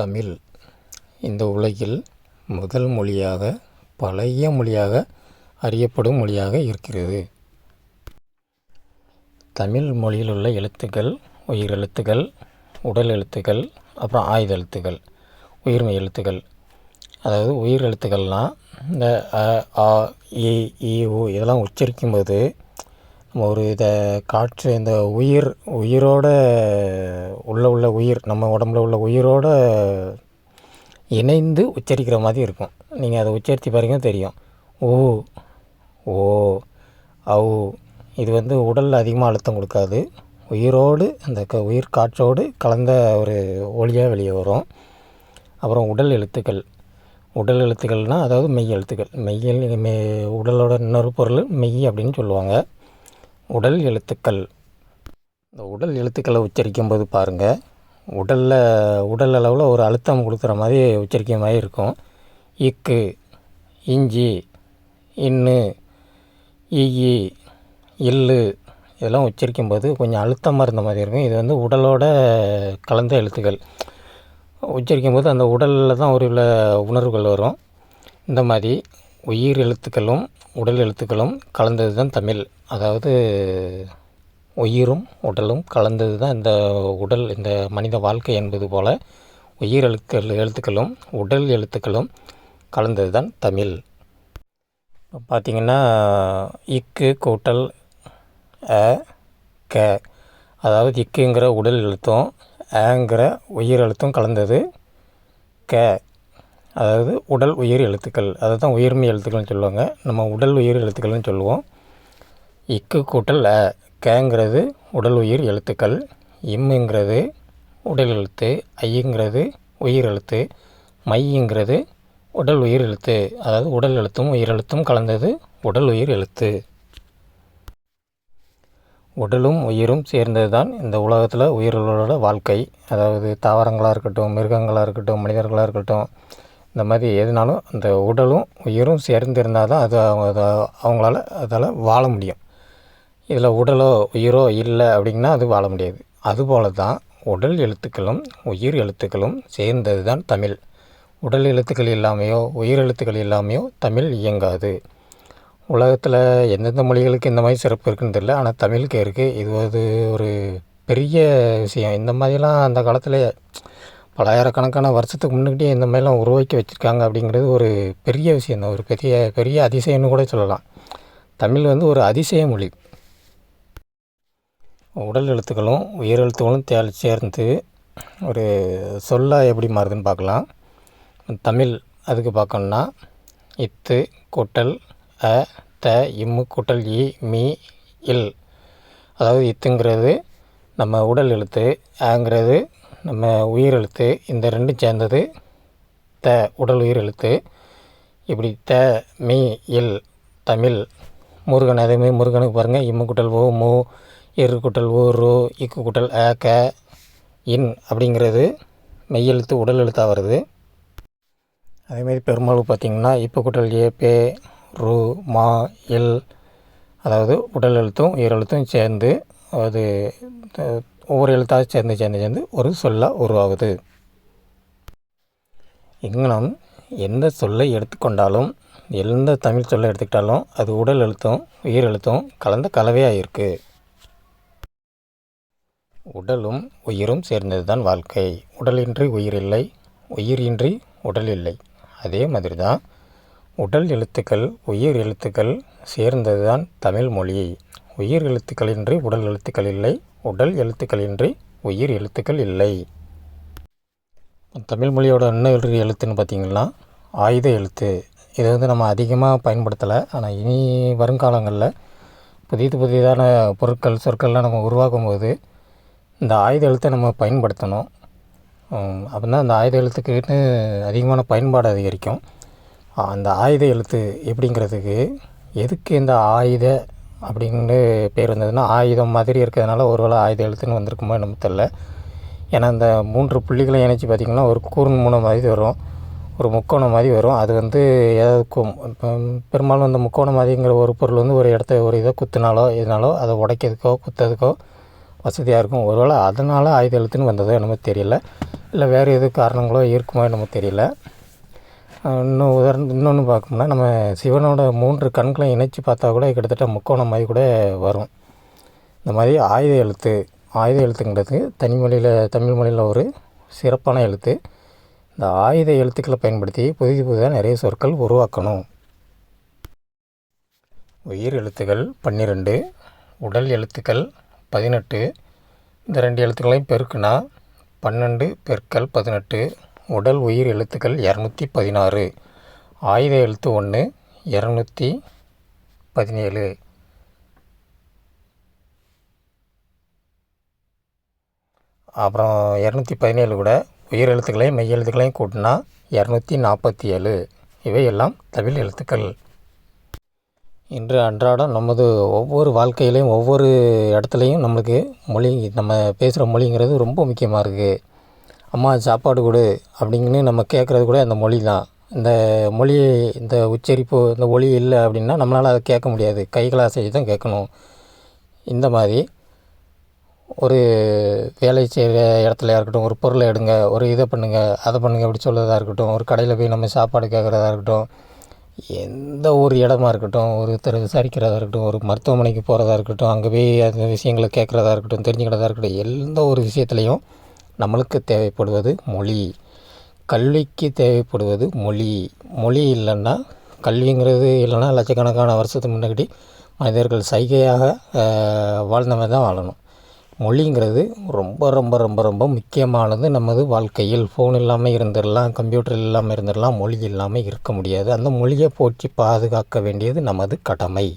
தமிழ். இந்த உலகில் முதல் மொழியாக பழைய மொழியாக அறியப்படும் மொழியாக இருக்கிறது. தமிழ் மொழியில் உள்ள எழுத்துக்கள் உயிர் எழுத்துக்கள் உடல் எழுத்துக்கள் அப்புறம் ஆயுத எழுத்துக்கள் உயிர்மை எழுத்துக்கள். அதாவது உயிர் எழுத்துக்கள்னால் இந்த அ ஆ இ ஈ இதெல்லாம் உச்சரிக்கும்போது நம்ம ஒரு இதை காற்று இந்த உயிர் உயிரோட உள்ள உள்ள உயிர் நம்ம உடம்புல உள்ள உயிரோட இணைந்து உச்சரிக்கிற மாதிரி இருக்கும். நீங்கள் அதை உச்சரித்து பாருங்க தெரியும். ஊ ஓ ஔ இது வந்து உடலில் அதிகமாக அழுத்தம் கொடுக்காது. உயிரோடு அந்த க உயிர் காற்றோடு கலந்த ஒரு ஒளியாக வெளியே வரும். அப்புறம் உடல் எழுத்துக்கள். உடல் எழுத்துக்கள்னால் அதாவது மெய் எழுத்துக்கள். மெய்யல் மெ உடலோட இன்னொரு பொருள் மெய் அப்படின்னு சொல்லுவாங்க. உடல் எழுத்துக்கள். இந்த உடல் எழுத்துக்களை உச்சரிக்கும் போது பாருங்கள் உடலில் உடல் அளவில் ஒரு அழுத்தம் கொடுக்குற மாதிரி உச்சரிக்கிற மாதிரி இருக்கும். இக்கு இஞ்சி இன்னு ஈயி இல்லு இதெல்லாம் உச்சரிக்கும் போது கொஞ்சம் அழுத்தமாக இருந்த மாதிரி இருக்கும். இது வந்து உடலோட கலந்த எழுத்துக்கள். உச்சரிக்கும் போது அந்த உடலில் தான் ஒரு உள்ள உணர்வுகள் வரும். இந்த மாதிரி உயிர் எழுத்துக்களும் உடல் எழுத்துக்களும் கலந்தது தான் தமிழ். அதாவது உயிரும் உடலும் கலந்தது தான் இந்த உடல் இந்த மனித வாழ்க்கை என்பது போல் உயிர் எழுத்துக்கள் எழுத்துக்களும் உடல் எழுத்துக்களும் கலந்தது தான் தமிழ். இப்போ பார்த்திங்கன்னா இக்கு கூட்டல் அ க. அதாவது இக்குங்கிற உடல் எழுத்தும் ஆங்கிற உயிர் எழுத்தும் கலந்தது. க. அதாவது உடல் உயிர் எழுத்துக்கள். அதை தான் உயிர்மை எழுத்துக்கள்னு சொல்லுவாங்க. நம்ம உடல் உயிர் எழுத்துக்கள்னு சொல்லுவோம். இக்கு கூட்டல் அ. கேங்கிறது உடல் உயிர் எழுத்துக்கள். இம்முங்கிறது உடல் எழுத்து. ஐங்கிறது உயிர் எழுத்து. மைங்கிறது உடல் உயிர் எழுத்து. அதாவது உடல் எழுத்தும் உயிர் எழுத்தும் கலந்தது உடல் உயிர் எழுத்து. உடலும் உயிரும் சேர்ந்தது தான் இந்த உலகத்தில் உயிர்களோட வாழ்க்கை. அதாவது தாவரங்களாக இருக்கட்டும் மிருகங்களாக இருக்கட்டும் மனிதர்களாக இருக்கட்டும் இந்த மாதிரி எதுனாலும் அந்த உடலும் உயிரும் சேர்ந்து இருந்தால் தான் அது அவங்க அவங்களால அதால் வாழ முடியும். இதில் உடலோ உயிரோ இல்லை அப்படின்னா அது வாழ முடியாது. அதுபோல தான் உடல் எழுத்துக்களும் உயிர் எழுத்துக்களும் சேர்ந்தது தான் தமிழ். உடல் எழுத்துக்கள் இல்லாமையோ உயிர் எழுத்துக்கள் இல்லாமையோ தமிழ் இயங்காது. உலகத்தில் எந்தெந்த மொழிகளுக்கு இந்த மாதிரி சிறப்பு இருக்குன்னு தெரியல ஆனால் தமிழுக்கு இருக்குது இது ஒரு ஒரு பெரிய விஷயம். இந்த மாதிரிலாம் அந்த காலத்தில் பலாயிரக்கணக்கான வருஷத்துக்கு முன்னுக்கிட்டே இந்த மாதிரிலாம் உருவாக்கி வச்சுருக்காங்க அப்படிங்கிறது ஒரு பெரிய விஷயம் தான். ஒரு பெரிய பெரிய அதிசயம்னு கூட சொல்லலாம். தமிழ் வந்து ஒரு அதிசய மொழி. உடல் எழுத்துக்களும் உயிர் எழுத்துக்களும் தே சேர்ந்து ஒரு சொல்லாக எப்படி மாறுதுன்னு பார்க்கலாம். தமிழ் அதுக்கு பார்க்கணுன்னா இத்து கூட்டல் அ த இம்மு கூட்டல் இ மீ இல். அதாவது இத்துங்கிறது நம்ம உடல் எழுத்து ஆங்கிறது நம்ம உயிர் எழுத்து இந்த ரெண்டும் சேர்ந்தது த உடல் உயிர் எழுத்து இப்படி த மீ இல் தமிழ். முருகன் அதேமாதிரி முருகனுக்கு பாருங்கள் இம்மு குட்டல் ஓ மு இரு குட்டல் ஓ ரோ இக்கு குட்டல் அ க இன் அப்படிங்கிறது மெய்யெழுத்து உடல் எழுத்தாக வருது. அதேமாதிரி பெரும்பாலும் பார்த்திங்கன்னா இப்போ குட்டல் ஏ பே ரு மா இல் அதாவது உடல் எழுத்தும் உயிர் எழுத்தும் சேர்ந்து அது ஒவ்வொரு எழுத்தாக சேர்ந்து சேர்ந்து சேர்ந்து ஒரு சொல்லாக உருவாகுது. இங்கனம் எந்த சொல்லை எடுத்துக்கொண்டாலும் எந்த தமிழ் சொல்லை எடுத்துக்கிட்டாலும் அது உடல் எழுத்தும் உயிர் எழுத்தும் கலந்த கலவையாக இருக்குது உடலும் உயிரும் சேர்ந்தது தான் வாழ்க்கை. உடலின்றி உயிர் இல்லை உயிரின்றி உடல் இல்லை. அதே மாதிரி தான் உடல் எழுத்துக்கள் உயிர் எழுத்துக்கள் சேர்ந்தது தான் தமிழ் மொழி. உயிர் எழுத்துக்களின்றி உடல் எழுத்துக்கள் இல்லை உடல் எழுத்துக்களின்றி உயிர் எழுத்துக்கள் இல்லை. தமிழ் மொழியோட இன்னொரு எழுத்துன்னு பார்த்திங்கன்னா ஆயுத எழுத்து. இதை வந்து நம்ம அதிகமாக பயன்படுத்தலை. ஆனால் இனி வருங்காலங்களில் புதிது புதிதான பொருட்கள் சொற்கள்லாம் நம்ம உருவாக்கும் போது இந்த ஆயுத எழுத்தை நம்ம பயன்படுத்தணும். அப்படின்னா அந்த ஆயுத எழுத்துக்குன்னு அதிகமான பயன்பாடு அதிகரிக்கும். அந்த ஆயுத எழுத்து எப்படிங்கிறதுக்கு எதுக்கு இந்த ஆயுத அப்படின்னு பேர் வந்ததுன்னா ஆயுதம் மாதிரி இருக்கிறதுனால ஒருவேளை ஆயுத எழுத்துன்னு வந்திருக்குமோ எனக்கு தெரில ஏன்னா இந்த மூன்று புள்ளிகளை இணைச்சி பார்த்திங்கன்னா ஒரு கூர்ன் மூணு மாதிரி வரும் ஒரு முக்கோணம் மாதிரி வரும். அது வந்து ஏதாவது பெரும்பாலும் அந்த முக்கோணம் மாதிரிங்கிற ஒரு பொருள் வந்து ஒரு இடத்த ஒரு இதை குத்துனாலோ எதுனாலோ அதை உடைக்கிறதுக்கோ குத்துறதுக்கோ வசதியாக இருக்கும். ஒருவேளை அதனால் ஆயுத எழுத்துன்னு வந்ததோ என்னமோ தெரியல. இல்லை வேறு எது காரணங்களோ இருக்குமோ என்னமோ தெரியல. இன்னும் உதாரணம் இன்னொன்று பார்க்கணும்னா நம்ம சிவனோட மூன்று கண்களை இணைச்சி பார்த்தா கூட கிட்டத்தட்ட முக்கோணம் மாதிரி கூட வரும். இந்த மாதிரி ஆயுத எழுத்து ஆயுத எழுத்துங்கிறது தனி மொழியில் தமிழ் மொழியில் ஒரு சிறப்பான எழுத்து. இந்த ஆயுத எழுத்துக்களை பயன்படுத்தி புதிய புதிதாக நிறைய சொற்கள் உருவாக்கணும். உயிர் எழுத்துக்கள் பன்னிரெண்டு உடல் எழுத்துக்கள் பதினெட்டு. இந்த ரெண்டு எழுத்துக்களையும் பெருக்குனா பன்னெண்டு பெருக்கல் பதினெட்டு. உடல் உயிர் எழுத்துக்கள் இரநூத்தி பதினாறு ஆயுத எழுத்து ஒன்று இரநூத்தி பதினேழு. அப்புறம் இரநூத்தி பதினேழு கூட உயிர் எழுத்துக்களையும் மெய் எழுத்துக்களையும் கூட்டினா இரநூத்தி நாற்பத்தி ஏழு இவையெல்லாம் தமிழ் எழுத்துக்கள். இன்று அன்றாடம் நமது ஒவ்வொரு வாழ்க்கையிலையும் ஒவ்வொரு இடத்துலையும் நம்மளுக்கு மொழி நம்ம பேசுகிற மொழிங்கிறது ரொம்ப முக்கியமாக இருக்குது அம்மா சாப்பாடு கொடு அப்படின்னு நம்ம கேட்குறது கூட அந்த மொழி தான் இந்த மொழி இந்த உச்சரிப்பு இந்த ஒளி இல்லை அப்படின்னா நம்மளால் அதை கேட்க முடியாது. கைகளாக செய்து தான் கேட்கணும். இந்த மாதிரி ஒரு வேலை செய்கிற இடத்துல இருக்கட்டும் ஒரு பொருளை எடுங்க ஒரு இதை பண்ணுங்கள் அதை பண்ணுங்கள் அப்படி சொல்கிறதா இருக்கட்டும் ஒரு கடையில் போய் நம்ம சாப்பாடு கேட்குறதா இருக்கட்டும் எந்த ஒரு இடமா இருக்கட்டும் ஒருத்தர் விசாரிக்கிறதா இருக்கட்டும் ஒரு மருத்துவமனைக்கு போகிறதா இருக்கட்டும் அங்கே போய் அந்த விஷயங்களை கேட்குறதா இருக்கட்டும் தெரிஞ்சுக்கிறதா இருக்கட்டும் எந்த ஒரு விஷயத்துலையும் நம்மளுக்கு தேவைப்படுவது மொழி. கல்விக்கு தேவைப்படுவது மொழி. மொழி இல்லைன்னா கல்விங்கிறது இல்லைன்னா லட்சக்கணக்கான வருஷத்துக்கு முன்னாடி மனிதர்கள் சைகையாக வாழ்ந்தவங்க தான் வாழணும். மொழிங்கிறது ரொம்ப ரொம்ப ரொம்ப ரொம்ப முக்கியமானது நமது வாழ்க்கையில். ஃபோன் இல்லாமல் இருந்துடலாம் கம்ப்யூட்டர் இல்லாமல் இருந்துடலாம் மொழி இல்லாமல் இருக்க முடியாது. அந்த மொழியை போற்றி பாதுகாக்க வேண்டியது நமது கடமை.